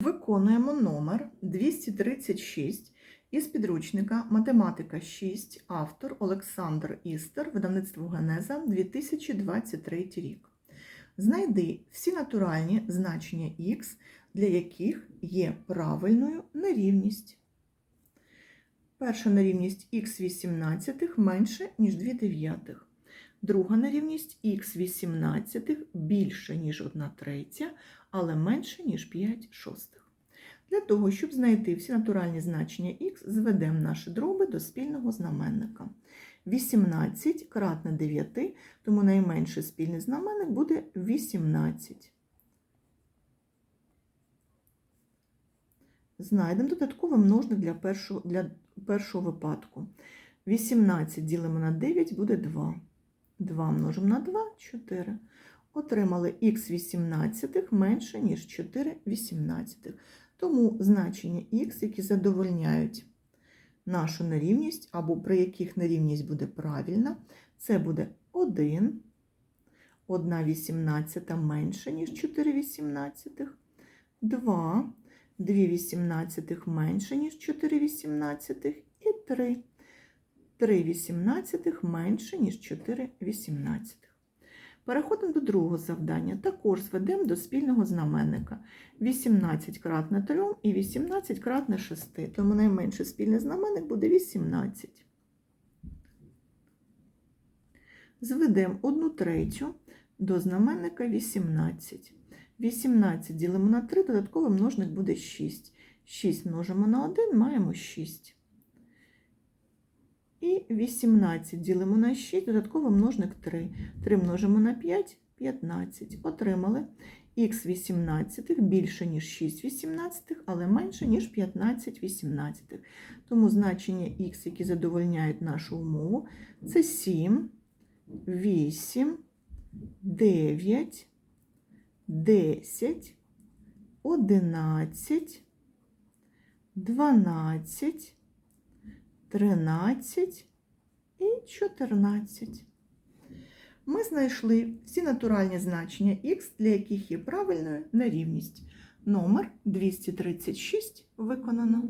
Виконуємо номер 236 із підручника Математика 6, автор Олександр Істер, видавництво Генеза 2023 рік. Знайди всі натуральні значення х, для яких є правильною нерівність. Перша нерівність х 18 менше, ніж 2 дев'ятих. Друга нерівність х 18 більше, ніж 1 третя, але менше, ніж 5 шостих. Для того, щоб знайти всі натуральні значення х, зведемо наші дроби до спільного знаменника. 18 кратне 9, тому найменший спільний знаменник буде 18. Знайдемо додатковий множник для першого, для першого випадку. 18 ділимо на 9 буде 2. 2 множимо на 2 4. Отримали х 18 менше, ніж 4 18. Тому значення х, які задовольняють нашу нерівність, або при яких нерівність буде правильна, це буде 1, 1 18 менше, ніж 4 18, 2, 2 18 менше, ніж 4 18, і 3, 3 18 менше, ніж 4 18. Переходимо до другого завдання. Також зведемо до спільного знаменника 18 кратне 3 і 18 кратне 6. Тому найменший спільний знаменник буде 18. Зведемо 1 третю до знаменника 18. 18 ділимо на 3, додатковий множник буде 6. 6 множимо на 1, маємо 6. І 18 ділимо на 6, додатковий множник 3. 3 множимо на 5, 15. Отримали х 18 більше, ніж 6 18, але менше, ніж 15 18. Тому значення х, які задовольняють нашу умову, це 7, 8, 9, 10, 11, 12, 13 і 14. Ми знайшли всі натуральні значення х, для яких є правильною нерівність. Номер 236 виконано.